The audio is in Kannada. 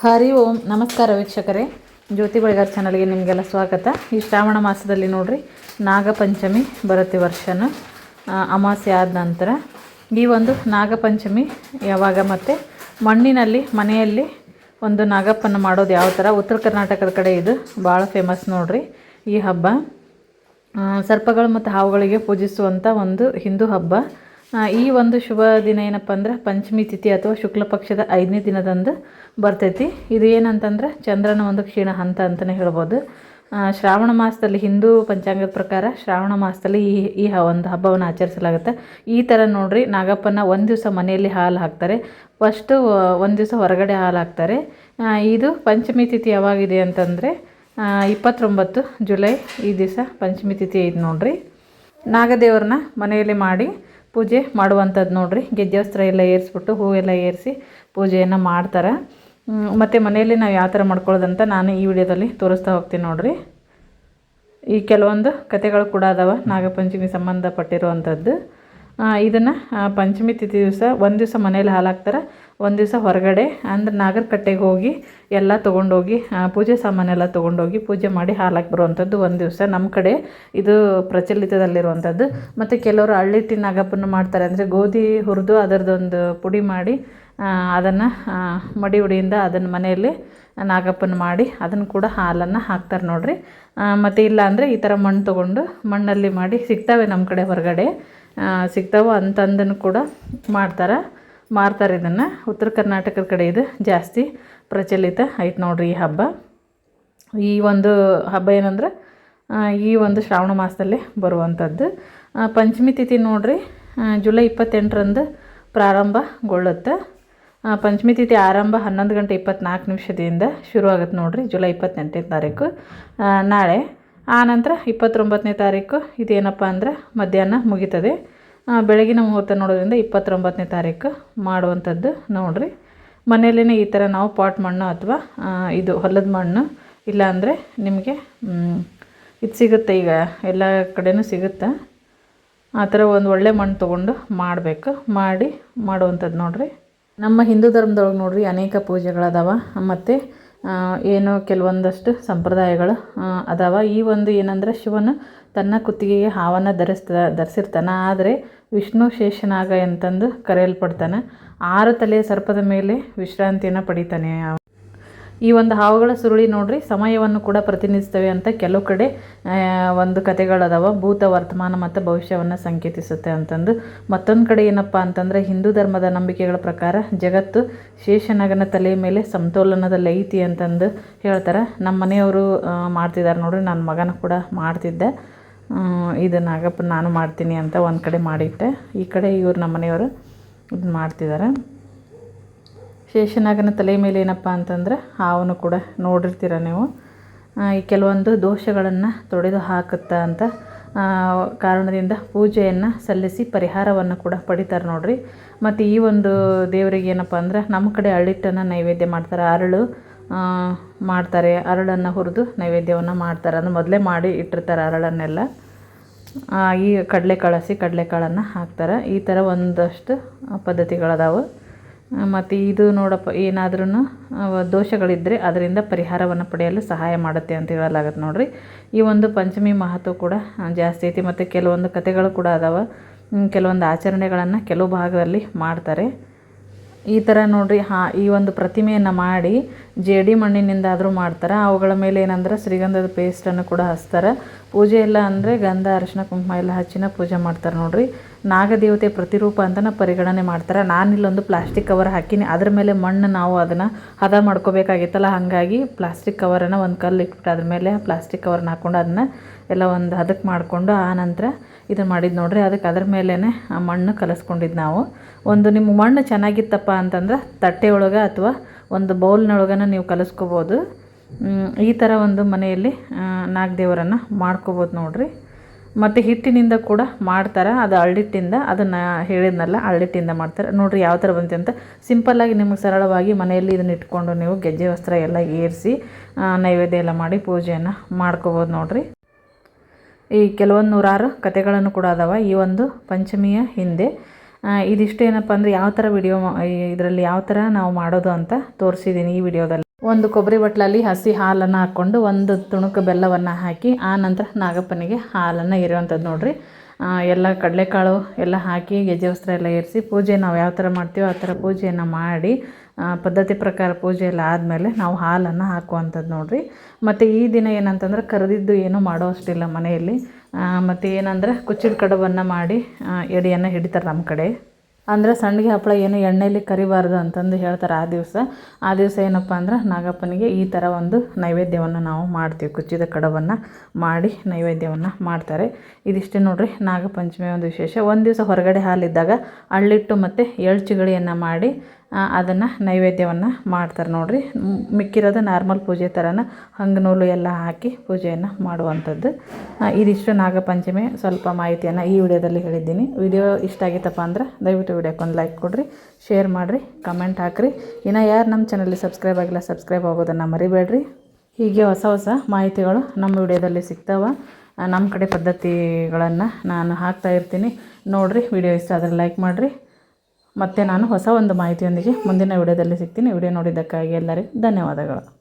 ಹರಿ ಓಂ, ನಮಸ್ಕಾರ ವೀಕ್ಷಕರೇ. ಜ್ಯೋತಿ ಬಳಿಗಾರ್ ಚಾನಲ್ಗೆ ನಿಮಗೆಲ್ಲ ಸ್ವಾಗತ. ಈ ಶ್ರಾವಣ ಮಾಸದಲ್ಲಿ ನೋಡ್ರಿ, ನಾಗಪಂಚಮಿ ಬರುತ್ತೆ ವರ್ಷನ. ಅಮಾಸೆ ಆದ ನಂತರ ಈ ಒಂದು ನಾಗಪಂಚಮಿ ಯಾವಾಗ ಮತ್ತು ಮಣ್ಣಿನಲ್ಲಿ, ಮನೆಯಲ್ಲಿ ಒಂದು ನಾಗಪ್ಪನ ಮಾಡೋದು ಯಾವ ಥರ ಉತ್ತರ ಕರ್ನಾಟಕದ ಕಡೆ ಇದು ಭಾಳ ಫೇಮಸ್ ನೋಡ್ರಿ. ಈ ಹಬ್ಬ ಸರ್ಪಗಳು ಮತ್ತು ಹಾವುಗಳಿಗೆ ಪೂಜಿಸುವಂಥ ಒಂದು ಹಿಂದೂ ಹಬ್ಬ. ಈ ಒಂದು ಶುಭ ದಿನ ಏನಪ್ಪ ಅಂದ್ರೆ ಪಂಚಮಿ ತಿಥಿ ಅಥವಾ ಶುಕ್ಲ ಪಕ್ಷದ ಐದನೇ ದಿನದಂದು ಬರ್ತೈತಿ. ಇದು ಏನಂತಂದ್ರೆ ಚಂದ್ರನ ಒಂದು ಕ್ಷೀಣ ಹಂತ ಅಂತಲೇ ಹೇಳ್ಬೋದು. ಶ್ರಾವಣ ಮಾಸದಲ್ಲಿ ಹಿಂದೂ ಪಂಚಾಂಗದ ಪ್ರಕಾರ ಶ್ರಾವಣ ಮಾಸದಲ್ಲಿ ಈ ಈ ಒಂದು ಹಬ್ಬವನ್ನು ಆಚರಿಸಲಾಗುತ್ತೆ. ಈ ಥರ ನೋಡ್ರಿ, ನಾಗಪ್ಪನ ಒಂದು ದಿವಸ ಮನೆಯಲ್ಲಿ ಹಾಲು ಹಾಕ್ತಾರೆ. ಫಸ್ಟು ಒಂದು ದಿವಸ ಹೊರಗಡೆ ಹಾಲು ಹಾಕ್ತಾರೆ. ಇದು ಪಂಚಮಿ ತಿಥಿ ಯಾವಾಗಿದೆ ಅಂತಂದರೆ ಇಪ್ಪತ್ತೊಂಬತ್ತು ಜುಲೈ ಈ ದಿವಸ ಪಂಚಮಿ ತಿಥಿ ಐತೆ ನೋಡ್ರಿ. ನಾಗದೇವ್ರನ್ನ ಮನೆಯಲ್ಲಿ ಮಾಡಿ ಪೂಜೆ ಮಾಡುವಂಥದ್ದು ನೋಡ್ರಿ. ಗೆಜ್ಜೆವಸ್ತ್ರ ಎಲ್ಲ ಏರಿಸ್ಬಿಟ್ಟು ಹೂವೆಲ್ಲ ಏರಿಸಿ ಪೂಜೆಯನ್ನು ಮಾಡ್ತಾರೆ. ಮತ್ತು ಮನೆಯಲ್ಲಿ ನಾವು ಯಾವ ಥರ ಮಾಡ್ಕೊಳ್ಳೋದಂತ ನಾನು ಈ ವಿಡಿಯೋದಲ್ಲಿ ತೋರಿಸ್ತಾ ಹೋಗ್ತೀನಿ ನೋಡಿರಿ. ಈ ಕೆಲವೊಂದು ಕತೆಗಳು ಕೂಡ ಅದಾವ. ನಾಗಪಂಚಮಿ ಸಂಬಂಧಪಟ್ಟಿರುವಂಥದ್ದು. ಇದನ್ನು ಪಂಚಮಿ ತಿಥಿ ದಿವಸ ಒಂದು ದಿವಸ ಮನೇಲಿ ಹಾಲು ಹಾಕ್ತಾರೆ ಒಂದು ದಿವಸ ಹೊರಗಡೆ, ಅಂದ್ರೆ ನಾಗರಕಟ್ಟೆಗೆ ಹೋಗಿ ಎಲ್ಲ ತೊಗೊಂಡೋಗಿ ಪೂಜೆ ಸಾಮಾನೆಲ್ಲ ತೊಗೊಂಡೋಗಿ ಪೂಜೆ ಮಾಡಿ ಹಾಲಾಕಿ ಬರುವಂಥದ್ದು ಒಂದು ದಿವಸ. ನಮ್ಮ ಕಡೆ ಇದು ಪ್ರಚಲಿತದಲ್ಲಿರುವಂಥದ್ದು ಮತ್ತು ಕೆಲವರು ಹಳ್ಳಿ ನಾಗಪ್ಪನ ಮಾಡ್ತಾರೆ, ಅಂದರೆ ಗೋಧಿ ಹುರಿದು ಅದರದ್ದೊಂದು ಪುಡಿ ಮಾಡಿ ಅದನ್ನು ಮಡಿ ಉಡಿಯಿಂದ ಅದನ್ನು ಮನೆಯಲ್ಲಿ ನಾಗಪ್ಪನ ಮಾಡಿ ಅದನ್ನು ಕೂಡ ಹಾಲನ್ನು ಹಾಕ್ತಾರೆ ನೋಡಿರಿ. ಮತ್ತು ಇಲ್ಲ ಅಂದರೆ ಈ ಥರ ಮಣ್ಣು ತೊಗೊಂಡು ಮಣ್ಣಲ್ಲಿ ಮಾಡಿ ಸಿಗ್ತವೆ ನಮ್ಮ ಕಡೆ ಹೊರಗಡೆ. ಸಿಗ್ತಾವೆ ಅಂತಂದನ್ನು ಕೂಡ ಮಾಡ್ತಾರೆ. ಮಾರ್ತಾರೆ ಇದನ್ನು. ಉತ್ತರ ಕರ್ನಾಟಕದ ಕಡೆ ಇದು ಜಾಸ್ತಿ ಪ್ರಚಲಿತ ಐತೆ ನೋಡ್ರಿ ಈ ಹಬ್ಬ. ಈ ಒಂದು ಹಬ್ಬ ಏನಂದ್ರೆ ಈ ಒಂದು ಶ್ರಾವಣ ಮಾಸದಲ್ಲಿ ಬರುವಂಥದ್ದು. ಪಂಚಮಿ ತಿಥಿ ನೋಡ್ರಿ ಜುಲೈ ಇಪ್ಪತ್ತೆಂಟರಂದು ಪ್ರಾರಂಭಗೊಳ್ಳುತ್ತೆ. ಪಂಚಮಿ ತಿಥಿ ಆರಂಭ ಹನ್ನೊಂದು ಗಂಟೆ ಇಪ್ಪತ್ನಾಲ್ಕು ನಿಮಿಷದಿಂದ ಶುರು ಆಗುತ್ತೆ ನೋಡ್ರಿ, ಜುಲೈ ಇಪ್ಪತ್ತೆಂಟನೇ ತಾರೀಕು. ನಾಳೆ. ಆನಂತರ ನಂತರ ಇಪ್ಪತ್ತೊಂಬತ್ತನೇ ತಾರೀಕು ಇದೇನಪ್ಪ ಅಂದ್ರೆ ಮಧ್ಯಾಹ್ನ ಮುಗೀತದೆ. ಬೆಳಗಿನ ಮುಹೂರ್ತ ನೋಡೋದ್ರಿಂದ ಇಪ್ಪತ್ತೊಂಬತ್ತನೇ ತಾರೀಕು ಮಾಡುವಂಥದ್ದು ನೋಡ್ರಿ. ಮನೆಯಲ್ಲೇ ಈ ಥರ ನಾವು ಪಾಟ್ ಮಣ್ಣು ಅಥವಾ ಇದು ಹೊಲದ ಮಣ್ಣು ಇಲ್ಲಾಂದರೆ ನಿಮಗೆ ಇದು ಸಿಗುತ್ತೆ ಈಗ, ಎಲ್ಲ ಕಡೆನೂ ಸಿಗುತ್ತೆ. ಆ ಥರ ಒಂದು ಒಳ್ಳೆ ಮಣ್ಣು ತೊಗೊಂಡು ಮಾಡಬೇಕು, ಮಾಡಿ, ಮಾಡುವಂಥದ್ದು ನೋಡ್ರಿ. ನಮ್ಮ ಹಿಂದೂ ಧರ್ಮದೊಳಗೆ ನೋಡ್ರಿ ಅನೇಕ ಪೂಜೆಗಳದಾವ, ಮತ್ತು ಏನು ಕೆಲವೊಂದಷ್ಟು ಸಂಪ್ರದಾಯಗಳು ಅದಾವ. ಈ ಒಂದು ಏನಂದ್ರೆ ಶಿವನು ತನ್ನ ಕುತ್ತಿಗೆಗೆ ಹಾವನ್ನು ಧರಿಸ್ತ, ಧರಿಸಿರ್ತಾನೆ. ಆದರೆ ವಿಷ್ಣು ಶೇಷನಾಗ ಅಂತಂದು ಕರೆಯಲ್ಪಡ್ತಾನೆ. ಆರು ತಲೆಯ ಸರ್ಪದ ಮೇಲೆ ವಿಶ್ರಾಂತಿಯನ್ನು ಪಡಿತಾನೆ. ಈ ಒಂದು ಹಾವುಗಳ ಸುರುಳಿ ನೋಡ್ರಿ, ಸಮಯವನ್ನು ಕೂಡ ಪ್ರತಿನಿಧಿಸ್ತವೆ ಅಂತ ಕೆಲವು ಕಡೆ ಒಂದು ಕಥೆಗಳದಾವ ಭೂತ ವರ್ತಮಾನ ಮತ್ತು ಭವಿಷ್ಯವನ್ನು ಸಂಕೇತಿಸುತ್ತೆ ಅಂತಂದು. ಮತ್ತೊಂದು ಕಡೆ ಏನಪ್ಪ ಅಂತಂದರೆ, ಹಿಂದೂ ಧರ್ಮದ ನಂಬಿಕೆಗಳ ಪ್ರಕಾರ ಜಗತ್ತು ಶೇಷನಾಗನ ತಲೆಯ ಮೇಲೆ ಸಮತೋಲನದಲ್ಲಿ ಐತಿ ಅಂತಂದು ಹೇಳ್ತಾರೆ. ನಮ್ಮ ಮನೆಯವರು ಮಾಡ್ತಿದ್ದಾರೆ ನೋಡ್ರಿ, ನನ್ನ ಮಗನ ಕೂಡ ಮಾಡ್ತಿದ್ದೆ. ಇದು ನಾಗಪ್ಪ, ನಾನು ಮಾಡ್ತೀನಿ ಅಂತ ಒಂದು ಕಡೆ ಮಾಡಿಟ್ಟೆ. ಈ ಕಡೆ ಇವರು ನಮ್ಮ ಮನೆಯವರು ಇದು ಮಾಡ್ತಿದ್ದಾರೆ ಶೇಷನಾಗನ ತಲೆ ಮೇಲೆ ಏನಪ್ಪ ಅಂತಂದ್ರೆ ಹಾವನ್ನು ಕೂಡ ನೋಡಿರ್ತೀರ ನೀವು. ಈ ಕೆಲವೊಂದು ದೋಷಗಳನ್ನು ತೊಡೆದು ಹಾಕುತ್ತಾ ಅಂತ ಕಾರಣದಿಂದ ಪೂಜೆಯನ್ನು ಸಲ್ಲಿಸಿ ಪರಿಹಾರವನ್ನು ಕೂಡ ಪಡಿತಾರೆ ನೋಡಿರಿ. ಮತ್ತು ಈ ಒಂದು ದೇವರಿಗೆ ಏನಪ್ಪ ಅಂದ್ರೆ ನಮ್ಮ ಕಡೆ ಅಳಿಟ್ಟನ್ನು ನೈವೇದ್ಯ ಮಾಡ್ತಾರೆ. ಅರಳು ಮಾಡ್ತಾರೆ. ಅರಳನ್ನು ಹುರಿದು ನೈವೇದ್ಯವನ್ನು ಮಾಡ್ತಾರೆ. ಅಂದ್ರೆ ಮೊದಲೇ ಮಾಡಿ ಇಟ್ಟಿರ್ತಾರೆ ಅರಳನ್ನೆಲ್ಲ. ಈ ಕಡಲೆಕಾಳು ಹಸಿ ಕಡಲೆಕಾಳನ್ನು ಹಾಕ್ತಾರೆ. ಈ ಥರ ಒಂದಷ್ಟು ಪದ್ಧತಿಗಳದಾವು. ಮತ್ತು ಇದು ನೋಡಪ್ಪ ಏನಾದ್ರೂ ದೋಷಗಳಿದ್ದರೆ ಅದರಿಂದ ಪರಿಹಾರವನ್ನು ಪಡೆಯಲು ಸಹಾಯ ಮಾಡುತ್ತೆ ಅಂತ ಹೇಳಲಾಗತ್ತೆ ನೋಡಿರಿ. ಈ ಒಂದು ಪಂಚಮಿ ಮಹತ್ವ ಕೂಡ ಜಾಸ್ತಿ ಐತಿ ಮತ್ತು ಕೆಲವೊಂದು ಕಥೆಗಳು ಕೂಡ ಅದಾವ. ಕೆಲವೊಂದು ಆಚರಣೆಗಳನ್ನು ಕೆಲವು ಭಾಗದಲ್ಲಿ ಮಾಡ್ತಾರೆ. ಈ ಥರ ನೋಡಿರಿ, ಹಾ, ಈ ಒಂದು ಪ್ರತಿಮೆಯನ್ನು ಮಾಡಿ ಜೇಡಿ ಮಣ್ಣಿನಿಂದಾದರೂ ಮಾಡ್ತಾರೆ. ಅವುಗಳ ಮೇಲೆ ಏನಂದ್ರೆ ಶ್ರೀಗಂಧದ ಪೇಸ್ಟನ್ನು ಕೂಡ ಹಚ್ತಾರೆ. ಪೂಜೆ ಎಲ್ಲ ಅಂದರೆ ಗಂಧ, ಅರಿಶಿನ, ಕುಂಕುಮ ಎಲ್ಲ ಹಚ್ಚಿನ ಪೂಜೆ ಮಾಡ್ತಾರೆ ನೋಡ್ರಿ. ನಾಗದೇವತೆ ಪ್ರತಿರೂಪ ಅಂತಲೇ ಪರಿಗಣನೆ ಮಾಡ್ತಾರೆ. ನಾನಿಲ್ಲೊಂದು ಪ್ಲಾಸ್ಟಿಕ್ ಕವರ್ ಹಾಕಿನಿ, ಅದ್ರ ಮೇಲೆ ಮಣ್ಣು ನಾವು ಅದನ್ನು ಹದ ಮಾಡ್ಕೋಬೇಕಾಗಿತ್ತಲ್ಲ, ಹಾಗಾಗಿ ಪ್ಲಾಸ್ಟಿಕ್ ಕವರನ್ನು ಒಂದು ಕಲ್ಲು ಇಟ್ಬಿಟ್ಟು ಅದ್ರ ಮೇಲೆ ಪ್ಲಾಸ್ಟಿಕ್ ಕವರ್ನ ಹಾಕ್ಕೊಂಡು ಅದನ್ನ ಎಲ್ಲ ಒಂದು ಹದಕ್ಕೆ ಮಾಡಿಕೊಂಡು ಆ ನಂತರ ಇದನ್ನು ಮಾಡಿದ್ದು ನೋಡ್ರಿ. ಅದಕ್ಕೆ ಅದ್ರ ಮೇಲೇ ಆ ಮಣ್ಣು ಕಲಿಸ್ಕೊಂಡಿದ್ದು ನಾವು. ಒಂದು ನಿಮ್ಮ ಮಣ್ಣು ಚೆನ್ನಾಗಿತ್ತಪ್ಪ ಅಂತಂದ್ರೆ ತಟ್ಟೆ ಒಳಗೆ ಅಥವಾ ಒಂದು ಬೌಲ್ನೊಳಗನ ನೀವು ಕಲಿಸ್ಕೋಬೋದು. ಈ ಥರ ಒಂದು ಮನೆಯಲ್ಲಿ ನಾಗದೇವರನ್ನ ಮಾಡ್ಕೋಬೋದು ನೋಡ್ರಿ. ಮತ್ತು ಹಿಟ್ಟಿನಿಂದ ಕೂಡ ಮಾಡ್ತಾರೆ, ಅದು ಅಳ್ಳಿಟ್ಟಿಂದ ಅದನ್ನು ಹೇಳಿದ್ನಲ್ಲ ಅಳ್ಳಿಟ್ಟಿಂದ ಮಾಡ್ತಾರೆ. ನೋಡ್ರಿ ಯಾವ ಥರ ಬಂತೆ ಅಂತ. ಸಿಂಪಲ್ಲಾಗಿ ನಿಮಗೆ ಸರಳವಾಗಿ ಮನೆಯಲ್ಲಿ ಇದನ್ನ ಇಟ್ಕೊಂಡು ನೀವು ಗೆಜ್ಜೆ, ವಸ್ತ್ರ ಎಲ್ಲ ಏರಿಸಿ ನೈವೇದ್ಯ ಎಲ್ಲ ಮಾಡಿ ಪೂಜೆಯನ್ನು ಮಾಡ್ಕೋಬೋದು ನೋಡ್ರಿ. ಈ ಕೆಲವೊಂದು ನೂರಾರು ಕಥೆಗಳನ್ನು ಕೂಡ ಅದಾವ ಈ ಒಂದು ಪಂಚಮಿಯ ಹಿಂದೆ. ಇದಿಷ್ಟೇನಪ್ಪ ಇದಿಷ್ಟು ಏನಪ್ಪ ಅಂದರೆ ಯಾವ ಥರ ವಿಡಿಯೋ ಇದರಲ್ಲಿ ಯಾವ ಥರ ನಾವು ಮಾಡೋದು ಅಂತ ತೋರಿಸಿದ್ದೀನಿ ಈ ವಿಡಿಯೋದಲ್ಲಿ ಒಂದು ಕೊಬ್ಬರಿ ಬಟ್ಲಲ್ಲಿ ಹಸಿ ಹಾಲನ್ನು ಹಾಕ್ಕೊಂಡು ಒಂದು ತುಣುಕು ಬೆಲ್ಲವನ್ನು ಹಾಕಿ, ಆ ನಂತರ ನಾಗಪ್ಪನಿಗೆ ಹಾಲನ್ನು ಇರುವಂಥದ್ದು ನೋಡಿರಿ. ಎಲ್ಲ ಕಡಲೆಕಾಳು ಎಲ್ಲ ಹಾಕಿ ಗೆಜ್ಜೆ ವಸ್ತ್ರ ಎಲ್ಲ ಏರಿಸಿ ಪೂಜೆ ನಾವು ಯಾವ ಥರ ಮಾಡ್ತೀವೋ ಆ ಥರ ಪೂಜೆಯನ್ನು ಮಾಡಿ ಪದ್ಧತಿ ಪ್ರಕಾರ ಪೂಜೆ ಎಲ್ಲ ಆದಮೇಲೆ ನಾವು ಹಾಲನ್ನು ಹಾಕುವಂಥದ್ದು ನೋಡಿರಿ. ಮತ್ತು ಈ ದಿನ ಏನಂತಂದ್ರೆ ಕರೆದಿದ್ದು ಏನೂ ಮಾಡೋ ಅಷ್ಟಿಲ್ಲ ಮನೆಯಲ್ಲಿ ಮತ್ತು ಏನಂದ್ರೆ ಕುಚ್ಚಿದ ಕಡುಬನ್ನು ಮಾಡಿ ಎಡೆಯನ್ನು ಹಿಡಿತಾರೆ ನಮ್ಮ ಕಡೆ. ಅಂದರೆ ಸಂಡಿಗೆ ಹಪ್ಪಳ ಏನು ಎಣ್ಣೆಯಲ್ಲಿ ಕರಿಬಾರ್ದು ಅಂತಂದು ಹೇಳ್ತಾರೆ ಆ ದಿವಸ. ಆ ದಿವಸ ಏನಪ್ಪ ಅಂದ್ರೆ ನಾಗಪ್ಪನಿಗೆ ಈ ಥರ ಒಂದು ನೈವೇದ್ಯವನ್ನು ನಾವು ಮಾಡ್ತೀವಿ. ಕುಚ್ಚಿದ ಕಡವನ್ನು ಮಾಡಿ ನೈವೇದ್ಯವನ್ನು ಮಾಡ್ತಾರೆ. ಇದಿಷ್ಟೇ ನೋಡಿರಿ, ನಾಗಪಂಚಮಿ ಒಂದು ವಿಶೇಷ. ಒಂದು ದಿವಸ ಹೊರಗಡೆ ಹಾಲಿದ್ದಾಗ ಅಳ್ಳಿಟ್ಟು ಮತ್ತು ಎಳ್ಚಿಗಳಿಯನ್ನು ಮಾಡಿ ಅದನ್ನು ನೈವೇದ್ಯವನ್ನು ಮಾಡ್ತಾರೆ ನೋಡಿರಿ. ಮಿಕ್ಕಿರೋದು ನಾರ್ಮಲ್ ಪೂಜೆ ಥರನ ಹಂಗೆ ನೂಲು ಎಲ್ಲ ಹಾಕಿ ಪೂಜೆಯನ್ನು ಮಾಡುವಂಥದ್ದು. ಇದಿಷ್ಟು ನಾಗಪಂಚಮಿ ಸ್ವಲ್ಪ ಮಾಹಿತಿಯನ್ನು ಈ ವಿಡಿಯೋದಲ್ಲಿ ಹೇಳಿದ್ದೀನಿ. ವಿಡಿಯೋ ಇಷ್ಟ ಆಗಿತ್ತಪ್ಪ ಅಂದ್ರೆ ದಯವಿಟ್ಟು ವಿಡಿಯೋಕ್ಕೊಂದು ಲೈಕ್ ಕೊಡಿರಿ, ಶೇರ್ ಮಾಡಿರಿ, ಕಮೆಂಟ್ ಹಾಕಿರಿ. ಇನ್ನು ಯಾರು ನಮ್ಮ ಚಾನಲ್ಲಿ ಸಬ್ಸ್ಕ್ರೈಬ್ ಆಗಿಲ್ಲ, ಸಬ್ಸ್ಕ್ರೈಬ್ ಆಗೋದನ್ನು ಮರಿಬೇಡ್ರಿ. ಹೀಗೆ ಹೊಸ ಹೊಸ ಮಾಹಿತಿಗಳು ನಮ್ಮ ವಿಡಿಯೋದಲ್ಲಿ ಸಿಗ್ತಾವೆ. ನಮ್ಮ ಕಡೆ ಪದ್ಧತಿಗಳನ್ನು ನಾನು ಹಾಕ್ತಾ ಇರ್ತೀನಿ. ನೋಡಿರಿ, ವಿಡಿಯೋ ಇಷ್ಟ ಆದರೆ ಲೈಕ್ ಮಾಡಿರಿ. ಮತ್ತೆ ನಾನು ಹೊಸ ಒಂದು ಮಾಹಿತಿಯೊಂದಿಗೆ ಮುಂದಿನ ವಿಡಿಯೋದಲ್ಲಿ ಸಿಗ್ತೀನಿ. ವಿಡಿಯೋ ನೋಡಿದ್ದಕ್ಕಾಗಿ ಎಲ್ಲರಿಗೂ ಧನ್ಯವಾದಗಳು.